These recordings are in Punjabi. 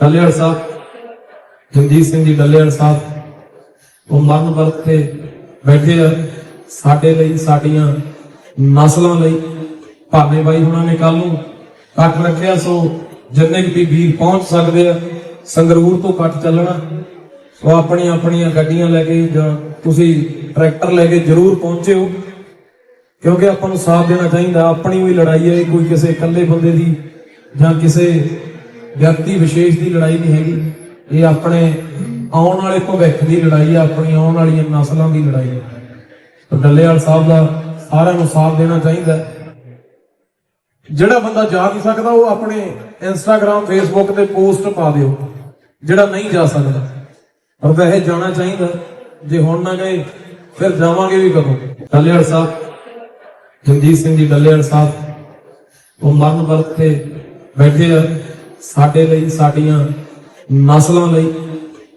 ਡੱਲੇਵਾਲ ਸਾਹਿਬ, ਜਗਜੀਤ ਸਿੰਘ ਜੀ ਡੱਲੇਵਾਲ ਸਾਹਿਬ, ਉਹ ਮਰਨ ਵਰਤ ਤੇ ਬੈਠੇ ਆ ਸਾਡੇ ਲਈ, ਸਾਡੀਆਂ ਨਸਲਾਂ ਲਈ। ਭਾਵੇਂ ਬਾਈ ਹੁਣਾਂ ਨੇ ਕੱਲ ਨੂੰ ਕੱਟ ਰੱਖਿਆ, ਸੋ ਜਿੰਨੇ ਵੀ ਵੀਰ ਪਹੁੰਚ ਸਕਦੇ ਆ, ਸੰਗਰੂਰ ਤੋਂ ਕੱਟ ਚੱਲਣਾ। ਸੋ ਆਪਣੀਆਂ ਆਪਣੀਆਂ ਗੱਡੀਆਂ ਲੈ ਕੇ ਜਾਂ ਤੁਸੀਂ ਟਰੈਕਟਰ ਲੈ ਕੇ ਜ਼ਰੂਰ ਪਹੁੰਚਿਓ, ਕਿਉਂਕਿ ਆਪਾਂ ਨੂੰ ਸਾਥ ਦੇਣਾ ਚਾਹੀਦਾ। ਆਪਣੀ ਵੀ ਲੜਾਈ ਹੈ ਕੋਈ ਕਿਸੇ ਇਕੱਲੇ ਬੰਦੇ ਦੀ ਜਾਂ ਕਿਸੇ ਵਿਅਕਤੀ ਵਿਸ਼ੇਸ਼ ਦੀ ਲੜਾਈ ਨਹੀਂ ਹੈਗੀ। ਇਹ ਆਪਣੇ ਆਉਣ ਵਾਲੇ ਭਵਿੱਖ ਦੀ ਲੜਾਈ ਹੈ ਆਪਣੀ ਆਉਣ ਵਾਲੀਆਂ ਨਸਲਾਂ ਦੀ ਲੜਾਈ ਹੈ ਤਾਂ ਡੱਲੇਵਾਲ ਸਾਹਿਬ ਦਾ ਸਾਰਿਆਂ ਨੂੰ ਸਾਥ ਦੇਣਾ ਚਾਹੀਦਾ। ਜਿਹੜਾ ਬੰਦਾ ਜਾ ਨਹੀਂ ਸਕਦਾ, ਉਹ ਆਪਣੇ ਇੰਸਟਾਗ੍ਰam ਫੇਸਬੁੱਕ ਤੇ ਪੋਸਟ ਪਾ ਦਿਓ। ਜਿਹੜਾ ਨਹੀਂ ਜਾ ਸਕਦਾ। ਔਰ ਵੈਸੇ ਜਾਣਾ ਚਾਹੀਦਾ। ਜੇ ਹੁਣ ਨਾ ਗਏ ਫਿਰ ਜਾਵਾਂਗੇ ਵੀ ਕਦੋਂ? ਡੱਲੇਵਾਲ ਸਾਹਿਬ, ਜਗਜੀਤ ਸਿੰਘ ਜੀ ਡੱਲੇਵਾਲ ਸਾਹਿਬ, ਉਹ ਮਰਨ ਵਰਤ ਤੇ ਬੈਠੇ ਆ। ਸਾਡੇ ਲਈ, ਸਾਡੀਆਂ ਨਸਲਾਂ ਲਈ।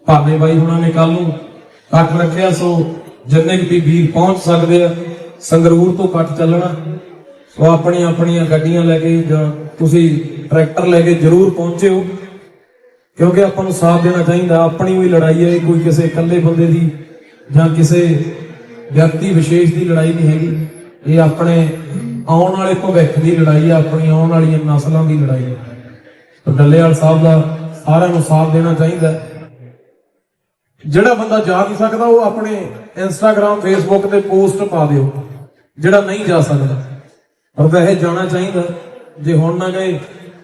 ਭਾਵੇਂ ਬਾਈ ਹੁਣਾਂ ਨੇ ਕੱਲ ਨੂੰ ਕੱਟ ਰੱਖਿਆ, ਸੋ ਜਿੰਨੇ ਵੀ ਵੀਰ ਪਹੁੰਚ ਸਕਦੇ ਆ, ਸੰਗਰੂਰ ਤੋਂ ਕੱਟ ਚੱਲਣਾ, ਸੋ ਆਪਣੀਆਂ ਆਪਣੀਆਂ ਗੱਡੀਆਂ ਲੈ ਕੇ ਜਾਂ ਤੁਸੀਂ ਟਰੈਕਟਰ ਲੈ ਕੇ ਜ਼ਰੂਰ ਪਹੁੰਚਿਓ, ਕਿਉਂਕਿ ਆਪਾਂ ਨੂੰ ਸਾਥ ਦੇਣਾ ਚਾਹੀਦਾ। ਆਪਣੀ ਵੀ ਲੜਾਈ ਹੈ ਇਹ ਕੋਈ ਕਿਸੇ ਇਕੱਲੇ ਬੰਦੇ ਦੀ ਜਾਂ ਕਿਸੇ ਵਿਅਕਤੀ ਵਿਸ਼ੇਸ਼ ਦੀ ਲੜਾਈ ਨਹੀਂ ਹੈਗੀ। ਇਹ ਆਪਣੇ ਆਉਣ ਵਾਲੇ ਭਵਿੱਖ ਦੀ ਲੜਾਈ ਹੈ, ਆਪਣੀ ਆਉਣ ਵਾਲੀਆਂ ਨਸਲਾਂ ਦੀ ਲੜਾਈ ਹੈ। ਡੱਲੇਵਾਲ ਸਾਹਿਬ ਦਾ ਸਾਰਿਆਂ ਨੂੰ ਸਾਥ ਦੇਣਾ ਚਾਹੀਦਾ ਜਿਹੜਾ ਬੰਦਾ ਜਾ ਨਹੀਂ ਸਕਦਾ, ਉਹ ਆਪਣੇ ਇੰਸਟਾਗ੍ਰam ਫੇਸਬੁੱਕ ਤੇ ਪੋਸਟ ਪਾ ਦਿਓ, ਜਿਹੜਾ ਨਹੀਂ ਜਾ ਸਕਦਾ। ਪਰ ਵੈਸੇ ਜਾਣਾ ਚਾਹੀਦਾ ਜੇ ਹੁਣ ਨਾ ਗਏ,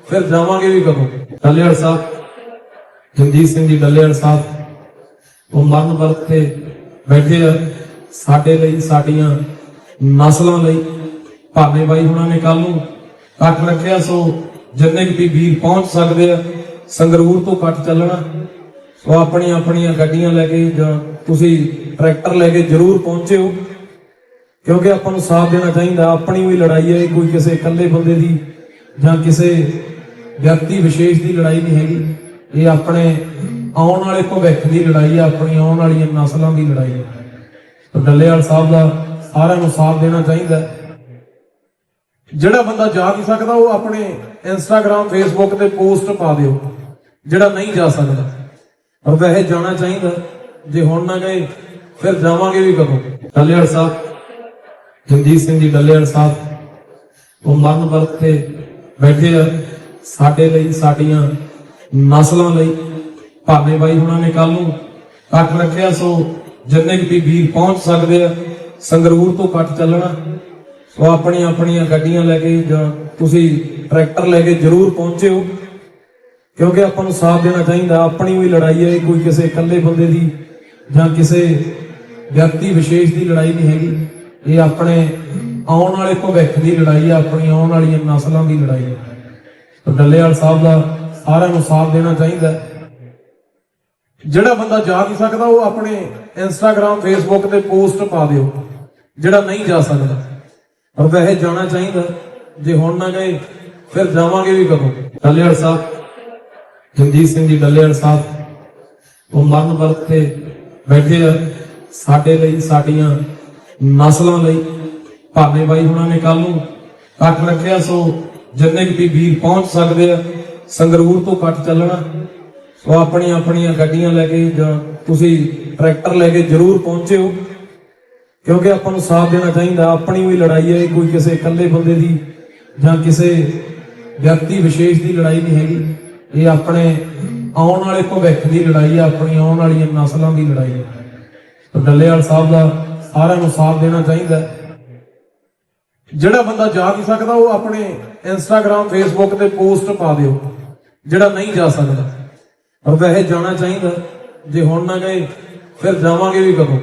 ਫਿਰ ਜਾਵਾਂਗੇ ਵੀ ਕਦੋਂ? ਡੱਲੇਵਾਲ ਸਾਹਿਬ, ਜਗਜੀਤ ਸਿੰਘ ਜੀ ਡੱਲੇਵਾਲ ਸਾਹਿਬ, ਉਹ ਮਰਨ ਵਰਤ ਤੇ ਬੈਠੇ ਆ ਸਾਡੇ ਲਈ, ਸਾਡੀਆਂ ਨਸਲਾਂ ਲਈ। ਭਾਵੇਂ ਬਾਈ ਹੁਣਾਂ ਨੇ ਕੱਲ ਨੂੰ ਕੱਟ ਰੱਖਿਆ, ਸੋ ਜਿੰਨੇ ਵੀ ਵੀਰ ਪਹੁੰਚ ਸਕਦੇ ਆ, ਸੰਗਰੂਰ ਤੋਂ ਕੱਟ ਚੱਲਣਾ ਸੋ ਆਪਣੀਆਂ ਆਪਣੀਆਂ ਗੱਡੀਆਂ ਲੈ ਕੇ ਜਾਂ ਤੁਸੀਂ ਟਰੈਕਟਰ ਲੈ ਕੇ ਜ਼ਰੂਰ ਪਹੁੰਚਿਓ ਕਿਉਂਕਿ ਆਪਾਂ ਨੂੰ ਸਾਥ ਦੇਣਾ ਚਾਹੀਦਾ, ਆਪਣੀ ਵੀ ਲੜਾਈ ਹੈ ਇਹ ਕੋਈ ਕਿਸੇ ਇਕੱਲੇ ਬੰਦੇ ਦੀ ਜਾਂ ਕਿਸੇ ਵਿਅਕਤੀ ਵਿਸ਼ੇਸ਼ ਦੀ ਲੜਾਈ ਨਹੀਂ ਹੈਗੀ। ਇਹ ਆਪਣੇ ਆਉਣ ਵਾਲੇ ਭਵਿੱਖ ਦੀ ਲੜਾਈ ਹੈ ਆਪਣੀ ਆਉਣ ਵਾਲੀਆਂ ਨਸਲਾਂ ਦੀ ਲੜਾਈ ਹੈ ਡੱਲੇਵਾਲ ਸਾਹਿਬ ਦਾ ਸਾਰਿਆਂ ਨੂੰ ਸਾਥ ਦੇਣਾ ਚਾਹੀਦਾ। ਜਿਹੜਾ ਬੰਦਾ ਜਾ ਨਹੀਂ ਸਕਦਾ, ਉਹ ਆਪਣੇ ਇੰਸਟਾਗ੍ਰam ਫੇਸਬੁੱਕ ਤੇ ਪੋਸਟ ਪਾ ਦਿਓ, ਜਿਹੜਾ ਨਹੀਂ ਜਾ ਸਕਦਾ। ਪਰ ਵੈਸੇ ਜਾਣਾ ਚਾਹੀਦਾ, ਜੇ ਹੁਣ ਨਾ ਗਏ, ਫਿਰ ਜਾਵਾਂਗੇ ਵੀ ਕਦੋਂ? ਡੱਲੇਵਾਲ ਸਾਹਿਬ, ਜਗਜੀਤ ਸਿੰਘ ਜੀ ਡੱਲੇਵਾਲ ਸਾਹਿਬ, ਉਹ ਮਰਨ ਵਰਤ ਤੇ ਬੈਠੇ ਆ, ਸਾਡੇ ਲਈ, ਸਾਡੀਆਂ ਨਸਲਾਂ ਲਈ। ਭਾਵੇਂ ਬਾਈ ਹੁਣਾਂ ਨੇ ਕੱਲ ਨੂੰ ਕੱਟ ਰੱਖਿਆ, ਸੋ ਜਿੰਨੇ ਵੀ ਵੀਰ ਪਹੁੰਚ ਸਕਦੇ ਆ, ਸੰਗਰੂਰ ਤੋਂ ਕੱਟ ਚੱਲਣਾ। ਸੋ ਆਪਣੀਆਂ ਆਪਣੀਆਂ ਗੱਡੀਆਂ ਲੈ ਕੇ ਜਾਂ ਤੁਸੀਂ ਟਰੈਕਟਰ ਲੈ ਕੇ ਜ਼ਰੂਰ ਪਹੁੰਚਿਓ ਕਿਉਂਕਿ ਆਪਾਂ ਨੂੰ ਸਾਥ ਦੇਣਾ ਚਾਹੀਦਾ। ਆਪਣੀ ਵੀ ਲੜਾਈ ਹੈ ਇਹ ਕੋਈ ਕਿਸੇ ਇਕੱਲੇ ਬੰਦੇ ਦੀ ਜਾਂ ਕਿਸੇ ਵਿਅਕਤੀ ਵਿਸ਼ੇਸ਼ ਦੀ ਲੜਾਈ ਨਹੀਂ ਹੈਗੀ। ਇਹ ਆਪਣੇ ਆਉਣ ਵਾਲੇ ਭਵਿੱਖ ਦੀ ਲੜਾਈ ਹੈ, ਆਪਣੀ ਆਉਣ ਵਾਲੀਆਂ ਨਸਲਾਂ ਦੀ ਲੜਾਈ ਹੈ। ਤਾਂ ਡੱਲੇਵਾਲ ਸਾਹਿਬ ਦਾ ਸਾਰਿਆਂ ਨੂੰ ਸਾਥ ਦੇਣਾ ਚਾਹੀਦਾ ਜਿਹੜਾ ਬੰਦਾ ਜਾ ਨਹੀਂ ਸਕਦਾ, ਉਹ ਆਪਣੇ ਇੰਸਟਾਗ੍ਰam ਫੇਸਬੁੱਕ ਤੇ ਪੋਸਟ ਪਾ ਦਿਓ। ਜਿਹੜਾ ਨਹੀਂ ਜਾ ਸਕਦਾ। ਪਰ ਵੈਸੇ ਜਾਣਾ ਚਾਹੀਦਾ। ਜੇ ਹੁਣ ਨਾ ਗਏ, ਫਿਰ ਜਾਵਾਂਗੇ ਵੀ ਕਦੋਂ? ਡੱਲੇਵਾਲ ਸਾਹਿਬ, ਜਗਜੀਤ ਸਿੰਘ ਜੀ ਡੱਲੇਵਾਲ ਸਾਹਿਬ, ਉਹ ਮਰਨ ਵਰਤ ਤੇ ਬੈਠੇ ਆ ਸਾਡੇ ਲਈ, ਸਾਡੀਆਂ ਨਸਲਾਂ ਲਈ। ਭਾਵੇਂ ਬਾਈ ਹੁਣਾਂ ਨੇ ਕੱਲ ਨੂੰ ਕੱਟ ਰੱਖਿਆ, ਸੋ ਜਿੰਨੇ ਵੀ ਵੀਰ ਪਹੁੰਚ ਸਕਦੇ ਆ, ਸੰਗਰੂਰ ਤੋਂ ਕੱਟ ਚੱਲਣਾ। ਸੋ ਆਪਣੀਆਂ ਆਪਣੀਆਂ ਗੱਡੀਆਂ ਲੈ ਕੇ ਜਾਂ ਤੁਸੀਂ ਟਰੈਕਟਰ ਲੈ ਕੇ ਜ਼ਰੂਰ ਪਹੁੰਚਿਓ। ਕਿਉਂਕਿ ਆਪਾਂ ਨੂੰ ਸਾਥ ਦੇਣਾ ਚਾਹੀਦਾ, ਆਪਣੀ ਵੀ ਲੜਾਈ ਹੈ ਇਹ ਕੋਈ ਕਿਸੇ ਇਕੱਲੇ ਬੰਦੇ ਦੀ ਜਾਂ ਕਿਸੇ ਵਿਅਕਤੀ ਵਿਸ਼ੇਸ਼ ਦੀ ਲੜਾਈ ਨਹੀਂ ਹੈਗੀ। ਇਹ ਆਪਣੇ ਆਉਣ ਵਾਲੇ ਭਵਿੱਖ ਦੀ ਲੜਾਈ ਹੈ, ਆਪਣੀ ਆਉਣ ਵਾਲੀਆਂ ਨਸਲਾਂ ਦੀ ਲੜਾਈ ਹੈ। ਤਾਂ ਡੱਲੇਵਾਲ ਸਾਹਿਬ ਦਾ ਸਾਰਿਆਂ ਨੂੰ ਸਾਥ ਦੇਣਾ ਚਾਹੀਦਾ ਜਿਹੜਾ ਬੰਦਾ ਜਾ ਨਹੀਂ ਸਕਦਾ, ਉਹ ਆਪਣੇ ਇੰਸਟਾਗ੍ਰam ਫੇਸਬੁੱਕ ਤੇ ਪੋਸਟ ਪਾ ਦਿਓ, ਜਿਹੜਾ ਨਹੀਂ ਜਾ ਸਕਦਾ। ਪਰ ਵੈਸੇ ਜਾਣਾ ਚਾਹੀਦਾ, ਜੇ ਹੁਣ ਨਾ ਗਏ, ਫਿਰ ਜਾਵਾਂਗੇ ਵੀ ਕਦੋਂ?